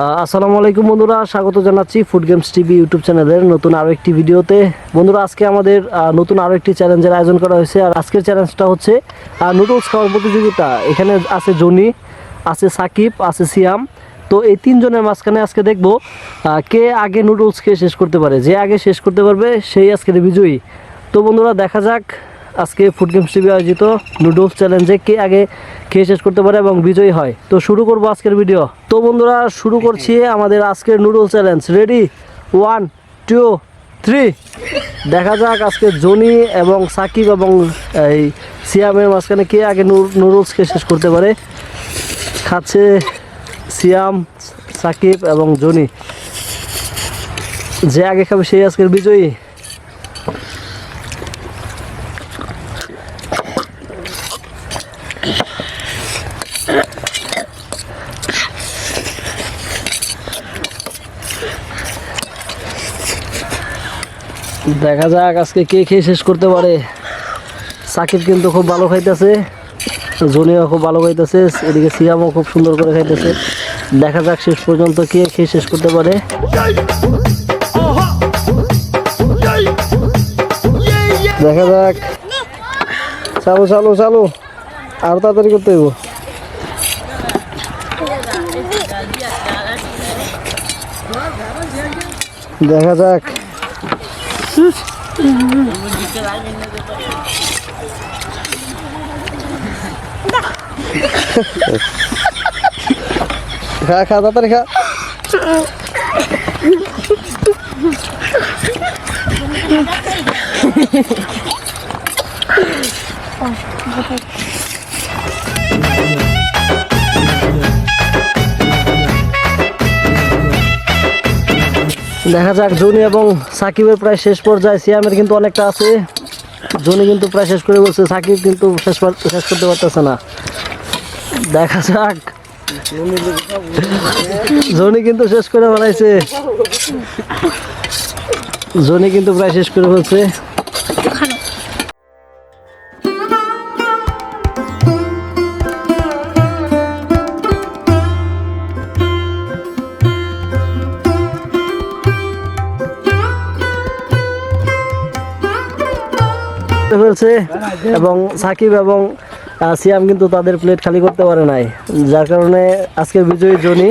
আসসালামু আলাইকুম বন্ধুরা, স্বাগত জানাচ্ছি ফুড গেমস টিভি ইউটিউব চ্যানেলের নতুন আরও একটি ভিডিওতে বন্ধুরা, আজকে আমাদের নতুন আরও একটি চ্যালেঞ্জের আয়োজন করা হয়েছে। আর আজকের চ্যালেঞ্জটা হচ্ছে নুডলস খাওয়ার প্রতিযোগিতা। এখানে আছে জনি, আছে সাকিব, আছে সিয়াম। তো এই তিনজনের মাঝখানে আজকে দেখব কে আগে নুডলস খেয়ে শেষ করতে পারে। যে আগে শেষ করতে পারবে, সেই আজকের বিজয়ী। তো বন্ধুরা, দেখা যাক আজকে ফুড গেমস টিভি আয়োজিত নুডলস চ্যালেঞ্জে কে আগে খেয়ে শেষ করতে পারে এবং বিজয়ী হয়। তো শুরু করব আজকের ভিডিও তো বন্ধুরা, শুরু করছি আমাদের আজকের noodles challenge. Ready one two three দেখা যাক আজকে জনি এবং সাকিব এবং এই সিয়ামের মাঝখানে কে আগে নুডলস খেয়ে শেষ করতে পারে। খাচ্ছে সিয়াম, সাকিব এবং জনি। যে আগে খাবে সেই আজকের বিজয়ী। দেখা যাক আজকে কে খেয়ে শেষ করতে পারে। সাকিব কিন্তু খুব ভালো খাইতেছে, জনিও খুব ভালো খাইতেছে, এদিকে সিয়ামও খুব সুন্দর করে খাইতেছে। দেখা যাক শেষ পর্যন্ত কে খেয়ে শেষ করতে পারে। দেখা যাক। চালু চালু চালু। আরও তাড়াতাড়ি করতে হইব। দেখা যাক। খা খা তাড়াতাড়ি খা দেখা যাক, জনি এবং সাকিবের প্রায় শেষ পর্যায়ে, সিয়ামের কিন্তু অনেকটা আছে। জনি কিন্তু প্রায় শেষ করে বলছে, সাকিব কিন্তু শেষ শেষ করতে পারতেছে না। দেখা যাক। জনি কিন্তু শেষ করে বানাইছে জনি কিন্তু প্রায় শেষ করে ফেলছে। ফেলছে এবং সাকিব এবং সিয়াম কিন্তু তাদের প্লেট খালি করতে পারে নাই। যার কারণে আজকের বিজয়ী জনি